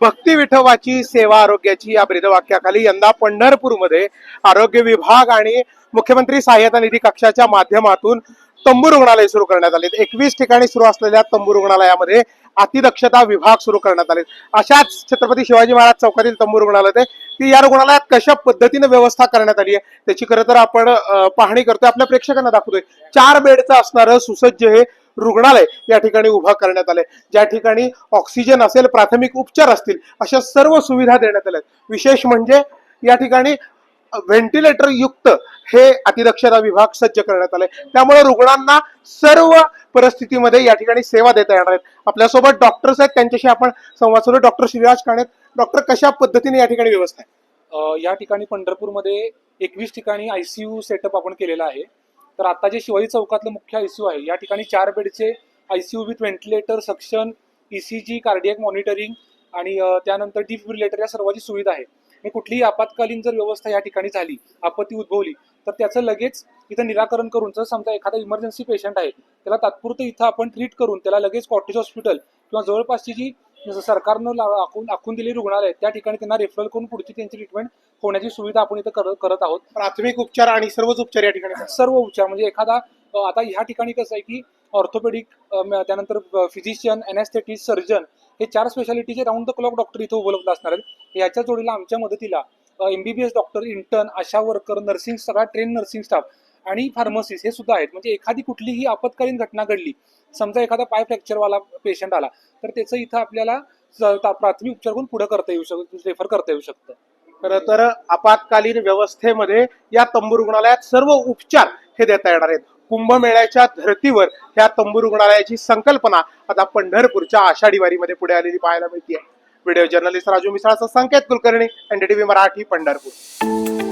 भक्ती विठोबाची सेवा आरोग्याची या ब्रीदवाक्याखाली यंदा पंढरपूरमध्ये आरोग्य विभाग आणि मुख्यमंत्री सहाय्यता निधी कक्षाच्या माध्यमातून तंबू रुग्णालय सुरू करण्यात आले एकवीस ठिकाणी सुरू असलेल्या तंबू रुग्णालयामध्ये अतिदक्षता विभाग सुरू करण्यात आले अशाच छत्रपती शिवाजी महाराज चौकातील तंबू रुग्णालय आहे. की या रुग्णालयात कशा पद्धतीने व्यवस्था करण्यात आली आहे त्याची खरं तर आपण पाहणी करतोय. आपल्या प्रेक्षकांना दाखवतोय. चार बेडचं असणारं सुसज्ज हे रुग्णालय या ठिकाणी उभा करण्यात आलंय. ज्या ठिकाणी ऑक्सिजन असेल प्राथमिक उपचार असतील अशा सर्व सुविधा देण्यात आल्या आहेत. विशेष म्हणजे या ठिकाणी व्हेंटिलेटर युक्त हे अतिदक्षता विभाग सज्ज करण्यात आले त्यामुळे रुग्णांना सर्व परिस्थितीमध्ये या ठिकाणी सेवा देता येणार आहेत. आपल्यासोबत डॉक्टर्स आहेत त्यांच्याशी आपण संवाद साधू. डॉक्टर शिवराज काणे डॉक्टर कशा पद्धतीने या ठिकाणी व्यवस्था आहे? या ठिकाणी पंढरपूरमध्ये एकवीस ठिकाणी आयसीयू सेटअप आपण केलेला आहे. तर आता जे शिवाजी चौकातलं मुख्य आयसीयू आहे या ठिकाणी चार बेडचे ICU with ventilator suction ECG cardiac monitoring आणि त्यानंतर डिफिब्रिलेटर या सर्वाची सुविधा आहे. आणि कुठलीही आपत्कालीन जर व्यवस्था या ठिकाणी झाली आपत्ती उद्भवली तर त्याचं लगेच इथं निराकरण करून जर समजा एखादा इमर्जन्सी पेशंट आहे त्याला तात्पुरतं इथं आपण ट्रीट करून त्याला लगेच कॉटेज हॉस्पिटल किंवा जवळपासची जी सरकारनं ला- आखून आखून दिलेली रुग्णालय त्या ठिकाणी त्यांना रेफरल करून पुढची त्यांची ट्रीटमेंट होण्याची सुविधा आपण इथं कर- करत आहोत प्राथमिक उपचार आणि सर्वच उपचार या ठिकाणी. सर्व उपचार म्हणजे एखादा आता ह्या ठिकाणी कसं आहे की ऑर्थोपेडिक त्यानंतर फिजिशियन अनॅस्थेटिस्ट सर्जन हे चार स्पेशालिटीचे राऊंड द क्लॉक डॉक्टर इथे उपलब्ध असणार आहेत याच्या जोडीला आमच्या मदतीला MBBS doctor intern ASHA worker nursing सगळा ट्रेन नर्सिंग स्टाफ आणि फार्मसिस्ट हे सुद्धा आहेत. म्हणजे एखादी कुठलीही आपत्कालीन घटना घडली समजा एखादा पाय फ्रॅक्चरवाला पेशंट आला तर त्याचं इथं आपल्याला प्राथमिक उपचार करून पुढे करता येऊ शकतं रेफर करता येऊ शकतं. खरं तर आपत्कालीन व्यवस्थेमध्ये या तंबू रुग्णालयात सर्व उपचार हे देता येणार आहेत. कुंभमेळ्याच्या धर्तीवर ह्या तंबू रुग्णालयाची संकल्पना आता पंढरपूरच्या आषाढी वारीमध्ये पुढे आलेली पाहायला मिळते व्हिडिओ जर्नलिस्ट राजू मिसाळचा संकेत कुलकर्णी एनडीटीव्ही मराठी पंढरपूर.